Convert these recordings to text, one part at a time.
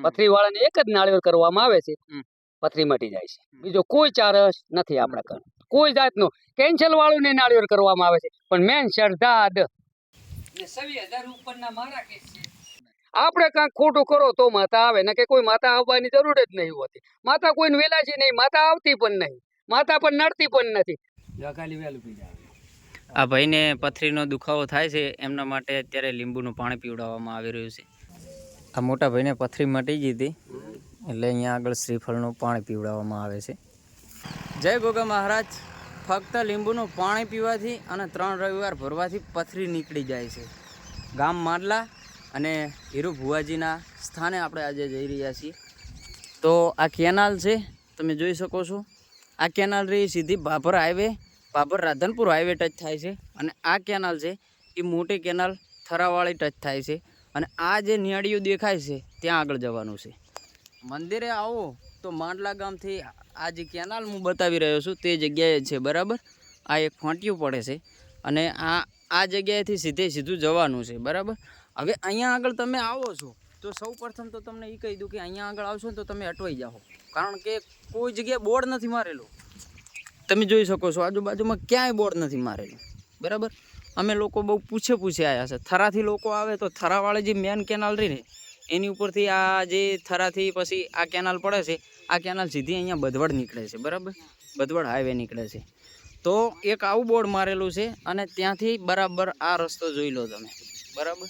પથરી વાળાને એક જ નાળિયેર કરવામાં આવે છે. પથરી મટી જાય છે. બીજો કોઈ ચારસ નથી આપણા ઘર કોઈ જાતનો કેન્સલ વાળું ને નાળિયેર કરવામાં આવે છે. પણ મેન શ્રદ્ધા દ આપણે કાંઈક ખોટું કરો તો માતા આવે. ને કે કોઈ માતા આવવાની જરૂર જ નહીં હોતી. માતા કોઈને વેલા છે નહીં. માતા આવતી પણ નહીં. માતા પણ નડતી પણ નથી. આ ભાઈને પથરીનો દુખાવો થાય છે. એમના માટે અત્યારે લીંબુનું પાણી પીવડાવવામાં આવી રહ્યું છે. આ મોટા ભાઈને પથરી મટી ગઈ એટલે અહીંયા આગળ શ્રીફળનું પાણી પીવડાવવામાં આવે છે. જય ગોગા મહારાજ. ફક્ત લીંબુનું પાણી પીવાથી અને ત્રણ રવિવાર ભરવાથી પથરી નીકળી જાય છે. ગામ માંડલા અને હીરુ ભુવાજીના સ્થાને આપણે આજે જઈ રહ્યા છીએ. તો આ કેનાલ છે, તમે જોઈ શકો છો. આ કેનાલ રહી સીધી Bhabhar highway Bhabhar Radhanpur highway touch થાય છે. અને આ કેનાલ છે, એ મોટી કેનાલ થરાવાળી ટચ થાય છે. અને આ જે નિયાળીયું દેખાય છે, ત્યાં આગળ જવાનું છે. મંદિરે આવો તો માંડલા ગામથી આ જે કેનાલ હું બતાવી રહ્યો છું, તે જગ્યાએ છે, બરાબર? આ એક ફાંટિયું પડે છે અને આ આ જગ્યાએથી સીધે સીધું જવાનું છે, બરાબર? હવે અહીંયા આગળ તમે આવો છો, તો સૌ પ્રથમ તો તમને એ કહી દઉં કે અહીંયા આગળ આવશો તો તમે અટવાઈ જાઓ. કારણ કે કોઈ જગ્યાએ બોર્ડ નથી મારેલું. તમે જોઈ શકો છો, આજુબાજુમાં ક્યાંય બોર્ડ નથી મારેલું, બરાબર? અમે લોકો બહુ પૂછે પૂછે આવ્યા છે. થરાથી લોકો આવે તો થરાવાળી જે મેન કેનાલ રહી ને, એની ઉપરથી આ જે થરાથી પછી આ કેનાલ પડે છે, આ કેનાલ સીધી અહીંયા બધવડ નીકળે છે, બરાબર? બધવડ હાઈવે નીકળે છે. તો એક આવું બોર્ડ મારેલું છે અને ત્યાંથી બરાબર આ રસ્તો જોઈ લો તમે, બરાબર?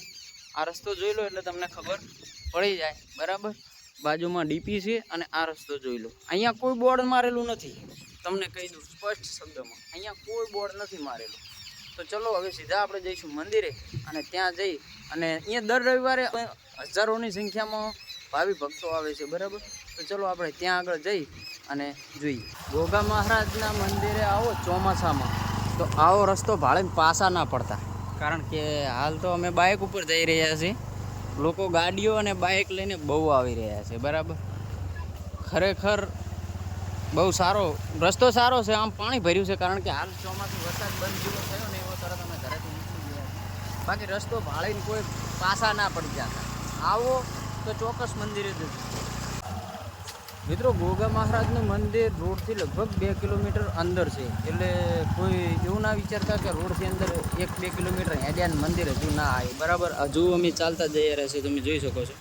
આ રસ્તો જોઈ લો એટલે તમને ખબર પડી જાય, બરાબર? બાજુમાં ડીપી છે અને આ રસ્તો જોઈ લો. અહીંયા કોઈ બોર્ડ મારેલું નથી. તમને કહી દઉં સ્પષ્ટ શબ્દમાં. અહીંયા કોઈ બોર્ડ નથી મારેલું. તો ચલો હવે સીધા આપણે જઈશું મંદિરે અને ત્યાં જઈ અને અહીંયા દર રવિવારે હજારોની સંખ્યામાં ભાવિ ભક્તો આવે છે, બરાબર? તો ચલો આપણે ત્યાં આગળ જઈ અને જોઈએ. ગોગા મહારાજના મંદિરે આવો ચોમાસામાં. તો આવો રસ્તો ભાડે પાસા ના પડતા. કારણ કે હાલ તો અમે બાઇક ઉપર જઈ રહ્યા છીએ. લોકો ગાડીઓ અને બાઇક લઈને બહુ આવી રહ્યા છે, બરાબર? ખરેખર બહુ સારો, રસ્તો સારો છે, આમ પાણી ભર્યું છે, કારણ કે હાલ ચોમાસું વરસાદ બંધ જેવો થયો ને એવો તરત અમે ઘરેથી નીકળી ગયા છીએ. બાકી રસ્તો ભાળીને કોઈ પાસા ના પડી જતા આવો તો ચોક્કસ મંદિરે જ મિત્રો ગોગા મહારાજનું મંદિર રોડથી લગભગ બે કિલોમીટર અંદર છે. એટલે કોઈ એવું ના વિચારતા કે રોડથી અંદર એક બે કિલોમીટર હેડ્યાન મંદિર હજુ ના આવે. બરાબર હજુ અમે ચાલતા જઈ રહ્યા છીએ, તમે જોઈ શકો છો.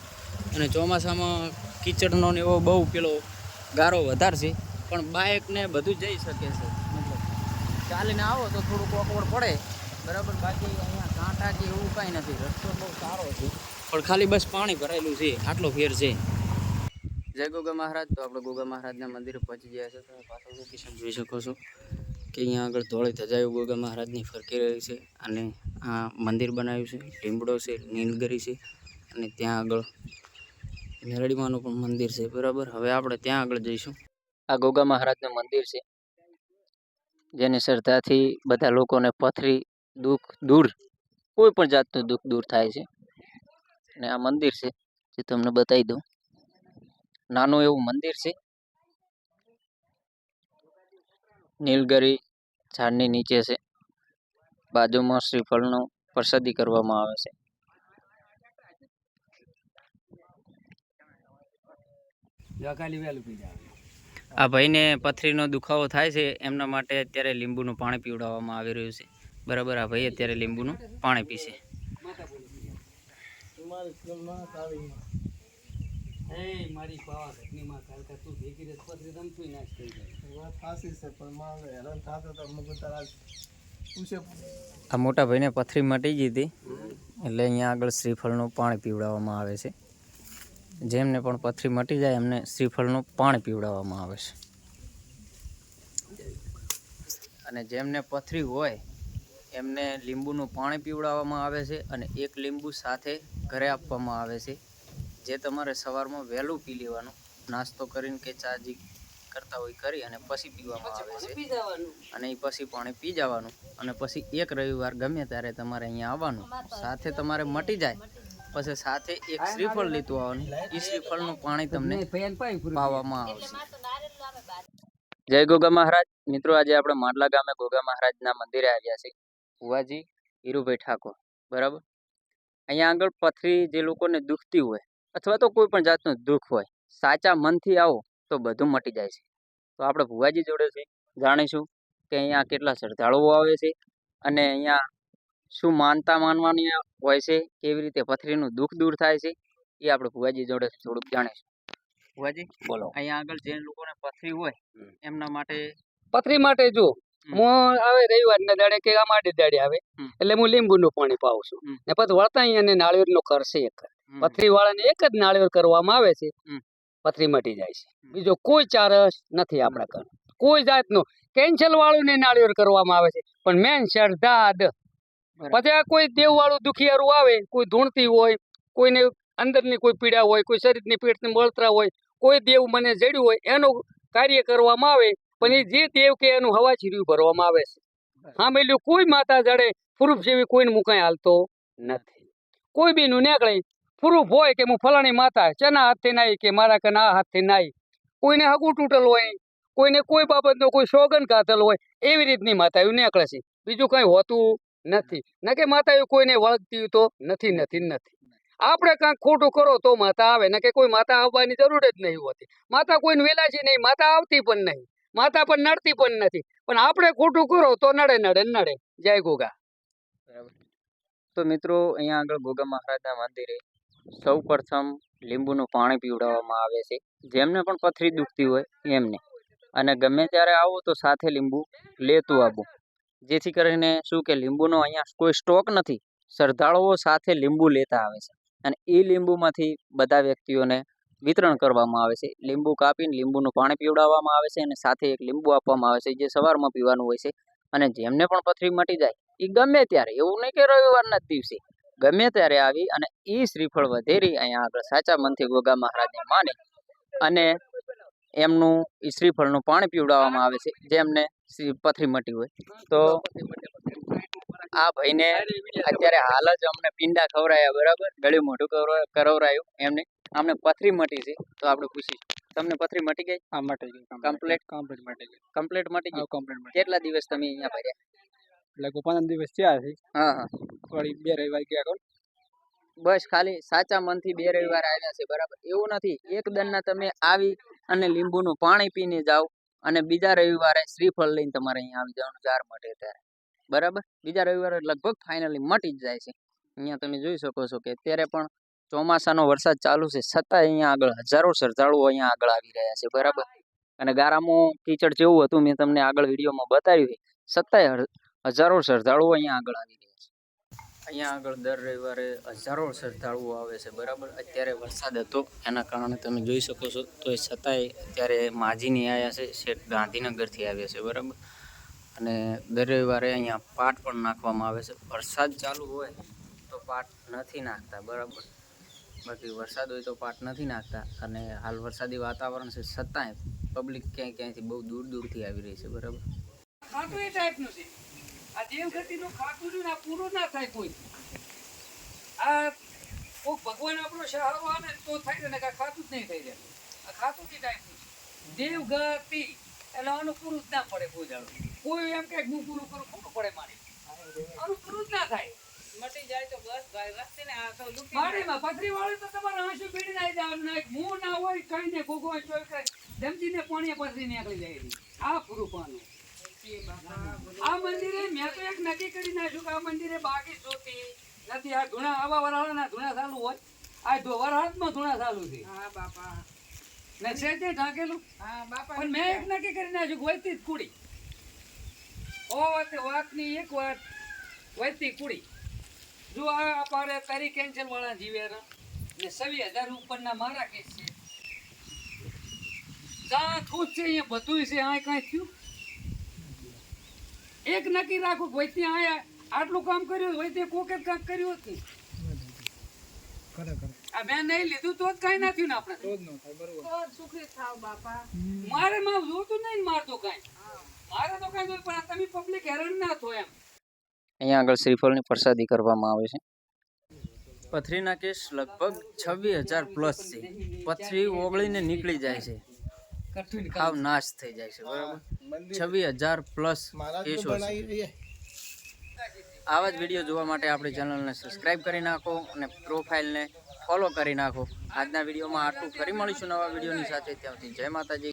અને ચોમાસામાં કિચડનો ને એવો બહુ પેલો ગારો વધારે છે. પણ બાઇકને બધું જઈ શકે છે. મતલબ ચાલીને આવો તો થોડુંક ઓકવડ પડે. બરાબર બાકી અહીંયા કાંટા કે એવું કાંઈ નથી. રસ્તો બહુ સારો છે. પણ ખાલી બસ પાણી ભરાયેલું છે. આટલો ફેર છે. જય ગોગા મહારાજ. તો આપણે ગોગા મહારાજના મંદિરે પહોંચી ગયા છે. તમે પાછળ લોકેશન જોઈ શકો છો કે અહીંયા આગળ ધોળી ધજાયું ગોગા મહારાજની ફરકી રહી છે અને આ મંદિર બનાવ્યું છે. લીમડો છે નીલગરી છે અને ત્યાં આગળ મેરડીમાનું પણ મંદિર છે. બરાબર? હવે આપણે ત્યાં આગળ જઈશું. આ ગોગા મહારાજનું મંદિર છે. જેની શ્રદ્ધાથી બધા લોકોને પથરી દુઃખ દૂર, કોઈ પણ જાતનું દુઃખ દૂર થાય છે. અને આ મંદિર છે, જે તમને બતાવી દઉં. નાનું એવું મંદિર છે. નીલગરી ઝાડની નીચે છે. બાજુમાં શ્રીફળનો પ્રસાદી કરવામાં આવે છે. આ ભાઈને પથરીનો દુખાવો થાય છે, એમના માટે અત્યારે લીંબુનું પાણી પીવડાવવામાં આવી રહ્યું છે. બરાબર આ ભાઈ અત્યારે લીંબુનું પાણી પીશે. મારી પાવાગઢની માં કાલકા તું ભેગી રે પથરી રમતું નાશ થઈ જાય. આ મોટા ભાઈને પથરી મટી ગઈ હતી. એટલે અહીંયા આગળ શ્રીફળનું પાણી પીવડાવવામાં આવે છે. જેમને પણ પથરી મટી જાય એમને શ્રીફળનું પાણી પીવડાવવામાં આવે છે. અને જેમને પથરી હોય એમને લીંબુનું પાણી પીવડાવવામાં આવે છે અને એક લીંબુ સાથે ઘરે આપવામાં આવે છે. જે તમારે સવારમાં વહેલું પી લેવાનું. નાસ્તો કરીને કે ચાજી કરતા હોય કરી અને પછી પીવામાં આવે છે. પી જવાનું. અને એ પછી પાણી પી જવાનું અને પછી એક રવિવાર ગમે ત્યારે તમારે અહીંયા આવવાનું. સાથે તમારે મટી જાય. પછી સાથે એક શ્રીફળ લીધું આવવાનું. એ શ્રીફળનું પાણી તમને પાવામાં આવશે. જય ગોગા મહારાજ. મિત્રો આજે આપણે માંડલા ગામે ગોગા મહારાજના મંદિરે આવ્યા છે ભુવાજી હીરુભાઈ ઠાકોર બરાબર? અહીંયા આગળ પથરી જે લોકોને દુખતી હોય અથવા તો કોઈ પણ જાતનું દુઃખ હોય સાચા મનથી આવો તો બધું મટી જાય છે. તો આપણે ભુવાજી જોડે જાણીશું કે અહીંયા કેટલા શ્રદ્ધાળુઓ આવે છે અને અહીંયા શું માનતા માનવાની હોય છે કેવી રીતે પથરીનું દુઃખ દૂર થાય છે એ આપણે ભુવાજી જોડે થોડુંક જાણીશું. ભુવાજી બોલો. અહીંયા આગળ જે લોકોને પથરી હોય એમના માટે પથરી માટે જો. હું આવે રવિવારના દાડે કે આમ દાડે આવે એટલે હું લીંબુનું પાણી પાઉં છું. ને પછી વળતા અહીંયા નાળિયેરનો કરશે એક. પથરી વાળાને એક જ નાળિયેર કરવામાં આવે છે. પથરી મટી જાય છે. બીજો કોઈ ચારસ નથી આપણા ઘર કોઈ જાતનું કેન્સલ વાળું ને નાળિયેર કરવામાં આવે છે. પણ મેન શ્રદ્ધા પછી આ કોઈ દેવ વાળું દુખિયારું આવે કોઈ ધૂણતી હોય કોઈને અંદરની કોઈ પીડા હોય કોઈ શરીરની પેટની બળતરા હોય કોઈ દેવ મને જડ્યું હોય એનું કાર્ય કરવામાં આવે પણ એ જે દેવ કે એનું હવા ચીર્યું ભરવામાં આવે છે. હા મેલ્યું કોઈ માતા જડે પ્રૂફ જેવી કોઈને મુકાઈ હાલતો નથી. કોઈ બી નું નીકળે પ્રૂફ હોય કે હું ફલાણી માતા ચેના હાથથી નાઈ કે મારા કે ના હાથથી નાઈ? કોઈને હગું તૂટેલ હોય કોઈને કોઈ બાબતનો કોઈ સોગન કાતેલ હોય એવી રીતની માતા એવું નીકળે છે. બીજું કઈ હોતું નથી. ના કે માતા એવું કોઈને વળગતી તો નથી નથી નથી. આપણે કાંઈક ખોટું કરો તો માતા આવે ને કે કોઈ માતા આવવાની જરૂર જ નહીં હોતી. માતા કોઈને વેલા છે નહીં માતા આવતી પણ નહીં. માતા પણ નડતી પણ નથી. પણ આપણે ખોટું કરો તો નડે નડે નડે. જય ગોગા. તો મિત્રો, અહીંયા આગળ ગોગા મહારાજના મંદિરે સૌ પ્રથમ લીંબુનું પાણી પીવડાવવામાં આવે છે. જેમને પણ પથરી દુખતી હોય, એમને. અને ગમે ત્યારે આવો તો સાથે લીંબુ લેતું આવવું જેથી કરીને શું કે લીંબુનો અહીંયા કોઈ સ્ટોક નથી. શ્રદ્ધાળુઓ સાથે લીંબુ લેતા આવે છે. અને એ લીંબુમાંથી બધા વ્યક્તિઓને વિતરણ કરવામાં આવે છે. લીંબુ કાપીને લીંબુનું પાણી પીવડાવવામાં આવે છે અને સાથે એક લીંબુ આપવામાં આવે છે જે સવારમાં પીવાનું હોય છે. અને જેમને પણ પથરી મટી જાય એ ગમે ત્યારે, એવું નહીં કે રવિવારના દિવસે, ગમે ત્યારે આવી અને એ શ્રીફળ વધેરી અહીંયા આગળ સાચા મનથી ગોગા મહારાજને માને અને એમનું એ શ્રીફળનું પાણી પીવડાવવામાં આવે છે જેમને પથરી મટી હોય. તો આ ભાઈને અત્યારે હાલ જ અમને પિંડા ખવડાયા, બરાબર? ગળ્યું મોઢું કરવરાયું એમને. અમને પથરી મટી છે તો આપણે પૂછીશું. તમને પથરી મટી ગઈ? હા મટી ગઈ કમ્પ્લીટ. કમ્પ્લીટ મટી ગઈ. કમ્પ્લીટ મટી ગઈ? કમ્પ્લીટ કેટલા દિવસ તમે અહીંયા ભર્યા લગભગ પંદર દિવસ થયા છે. હા હા. વળી બે રવિવાર ગયા કોણ? બસ ખાલી સાચા મનથી બે રવિવાર આવ્યા છે બરાબર. એવું નથી. એક દનના તમે આવી અને લીંબુનું પાણી પીને જાઓ અને બીજા રવિવારે શ્રીફળ લઈને તમારે અહીંયા આવી જવાનું ચાર મટે ત્યારે બરાબર? બીજા રવિવારે લગભગ ફાઇનલી મટી જ જાય છે. અહીંયા તમે જોઈ શકો છો કે અત્યારે પણ ચોમાસાનો વરસાદ ચાલુ છે છતાં અહીંયા આગળ હજારો શ્રદ્ધાળુઓ અહીંયા આગળ આવી રહ્યા છે, બરાબર? અને ગારામાં કીચડ જેવું હતું, મેં તમને આગળ વિડીયોમાં બતાવ્યું છતાંય હજારો શ્રદ્ધાળુઓ અહીંયા આગળ આવી રહ્યા છે. અહીંયા આગળ દર રવિવારે હજારો શ્રદ્ધાળુઓ આવે છે, બરાબર? અત્યારે વરસાદ હતો, એના કારણે તમે જોઈ શકો છો, તો એ છતાંય અત્યારે માજીની આવ્યા છે, શેઠ ગાંધીનગરથી આવ્યા છે, બરાબર? અને દર રવિવારે અહીંયા પાટ પણ નાખવામાં આવે છે. વરસાદ ચાલુ હોય તો પાટ નથી નાખતા, બરાબર? બાકી વરસાદ હોય તો પાટ નથી નાખતા. અને હાલ વરસાદી વાતાવરણ છે, છતાંય પબ્લિક ક્યાંય ક્યાંયથી બહુ દૂર દૂરથી આવી રહી છે, બરાબર? ખાતું એ ટાઈપનું છે. આ દેવગતિનું ખાતું છે ને, આ પૂરું ના થાય કોઈ. આ કોક ભગવાન આપણો સહારો આવે તો થાય ને ખાતું જ નહીં થઈ જાય. આ ખાતું એ ટાઈપનું છે. દેવગતિ, એટલે આનું પૂરું જ ના પડે કોઈ જાણું કોઈ એમ કે હું પૂરું કરું, ખોટું પડે મારે. આનું પૂરું જ ના થાય. મટી જાય તો બસ ભાઈ વસ્તી ને આ તો લૂંટી મારીમાં પથરી વાળે તો તમારે આંસુ પીડી નાઈ મું ના હોય કઈ ને ગોગો હોય ધમજીને પાણી પથરી નીકળી જાય આ પૂરું પાનું આ મંદિરે મેં તો એક નક્કી કરી નાખ્યું કે આ મંદિરે બાકી જોતી નથી. આ ધૂણા આવા વરાળાના ધૂણા ચાલુ હોય. આ ધો વરાળામાં ધૂણા ચાલુ છે. હા બાપા. ને છે તે ઢાંકેલું. હા બાપા પણ મેં એક નક્કી કરી નાખ્યું વૈતી જ કુડી. ઓ વાતની એક વાત. વૈતી કુડી. જો આ અપારે તારી કેન્સર વાળા જીવે ને સવી હજાર ઉપરના મારા કેસ છે. જા ખુશ છે અહીંયા બધું છે. આ કાંઈ થયું? એક નક્કી રાખો કે ત્યાં આયા આટલું કામ કર્યું હોય તે કોકે જ કાંઈક કર્યું હતું? આ મેં નહીં લીધું તો જ કાંઈ ના થયું ને આપણે? સુખી થાવ બાપા. મારે માં જોતું નહીં ને મારતો કાંઈ. મારે તો કાંઈ જોયું પણ આ તમે પબ્લિક હેરાન ના થો એમ. અહીંયા આગળ શ્રીફળની પ્રસાદી કરવામાં આવે છે. પથરીના કેસ લગભગ છવ્વીસ હજાર પ્લસ છે. પથરી ઓગળીને નીકળી જાય છે. ખાવ નાશ થઈ જાય છે, બરાબર? છવ્વીસ હજાર પ્લસ કેસો છે. આવા જ વીડિયો જોવા માટે આપણી ચેનલને સબસ્ક્રાઇબ કરી નાખો અને પ્રોફાઇલને ફોલો કરી નાખો. આજના વિડીયોમાં આટલું. ફરી મળીશું નવા વિડીયોની સાથે. ત્યાંથી જય માતાજી.